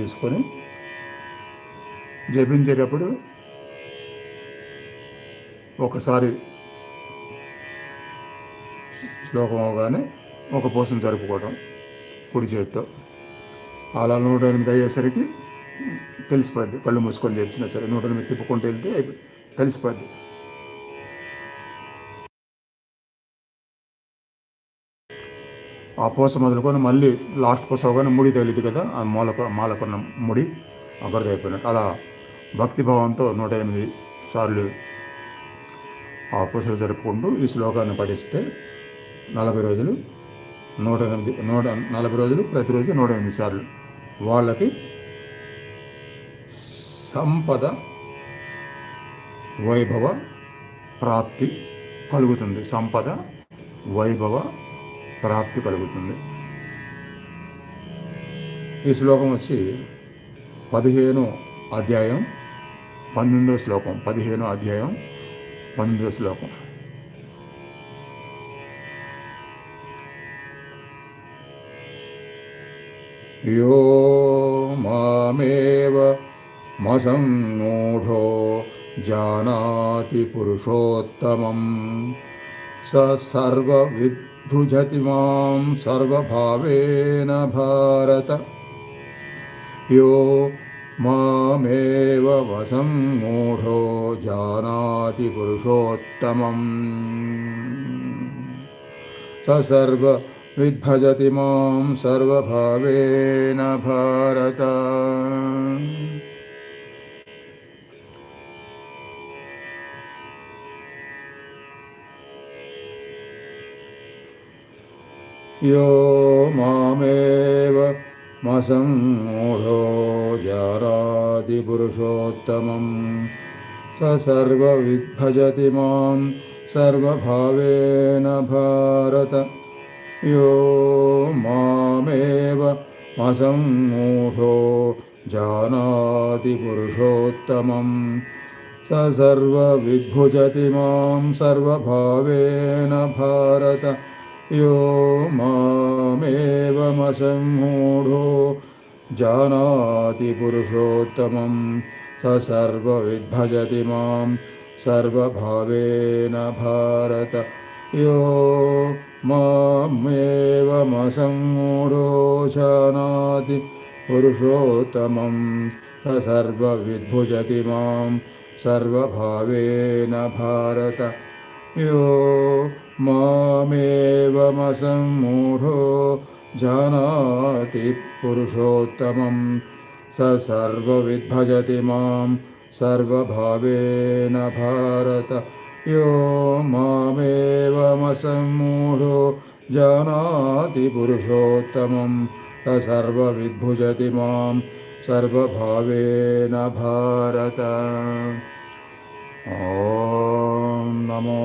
తీసుకొని జపించేటప్పుడు ఒకసారి శ్లోకం అవగానే ఒక పూసను జరుపుకోవడం కుడి చేతితో. అలా నూట ఎనిమిది అయ్యేసరికి తెలిసిపోద్ది. కళ్ళు మూసుకొని చెప్తున్నా సరే నూట ఎనిమిది తిప్పుకుంటూ వెళ్తే అయిపోయి తెలిసిపోద్ది. ఆ పూస మొదలుకొని మళ్ళీ లాస్ట్ పూస అవగానే ముడి తగిలింది కదా ఆ మూలకు మాలకున్న ముడి అక్కడ అయిపోయినట్టు. అలా భక్తిభావంతో నూట ఎనిమిది సార్లు ఆ పూసలు జరుపుకుంటూ ఈ శ్లోకాన్ని పఠిస్తే నలభై రోజులు నూట ఎనిమిది నూట నలభై రోజులు ప్రతిరోజు నూట ఎనిమిది సార్లు. వాళ్ళకి సంపద వైభవ ప్రాప్తి కలుగుతుంది. సంపద వైభవ ప్రాప్తి కలుగుతుంది ఈ శ్లోకం వచ్చి పదిహేను అధ్యాయం పన్నెండో శ్లోకం పదిహేనో అధ్యాయం పన్నెండో శ్లోకం यो मामेव मसङ्मूढो जानाति पुरुषोत्तमं स सर्वविद्भुजति माँ सर्वभावेन भारत। यो मामेव वसङ्मूढो जानाति पुरुषोत्तमम्। स सर्व विद्भजति माँ सर्वभावेन भारत। यो मामेव मसङ्मूढो जाराति पुरुषोत्तमं स सर्वविद्भजति मां सर्वभावेन भारत। यो मामेव असम्मूढो जानाति पुरुषोत्तमं स सर्वविद्भुजति मां सर्वभावेन भारत यो मामेवमसम्मूढो जानाति पुरुषोत्तमं स सर्वविद्भजति मां सर्वभावेन भारत यो मामेवमसङ्मूढो जानाति पुरुषोत्तमं स सर्वविद्भुजति मां सर्वभावेन भारत यो मामेवमसम्मूढो जानाति पुरुषोत्तमं स सर्वविद्भजति माँ सर्वभावेन भारत। यो मामेवमसम्मूढो जानाति पुरुषोत्तमं स सर्वविद्भुजति माँ सर्वभावेन भारत। ॐ नमो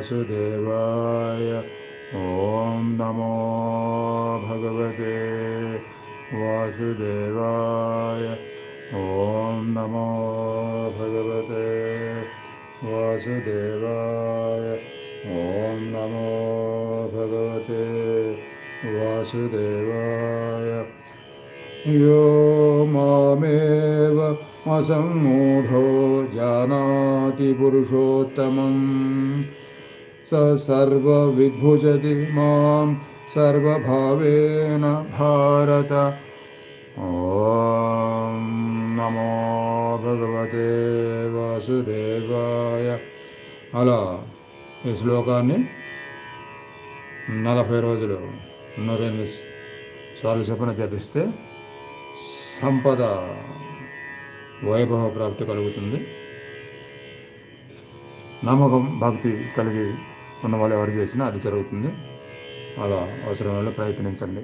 वासुदेवाय। ॐ नमो भगवते वासुदेवाय। ॐ नमो भगवते वासुदेवाय। ॐ नमो भगवते वासुदेवाय। यो मामेव असम्मूढो जानाति पुरुषोत्तमं स सर्वविद्भुजति मां सर्वभावेन भारत ॐ నమో భగవతే వాసుదేవాయ అలా ఈ శ్లోకాన్ని నలభై రోజులు నూరెనిమిది సార్లు చొప్పున జపిస్తే సంపద వైభవ ప్రాప్తి కలుగుతుంది నమ్మకం భక్తి కలిగి ఉన్న వాళ్ళు ఎవరు చేసినా అది జరుగుతుంది. అలా అవసరం వల్ల ప్రయత్నించండి.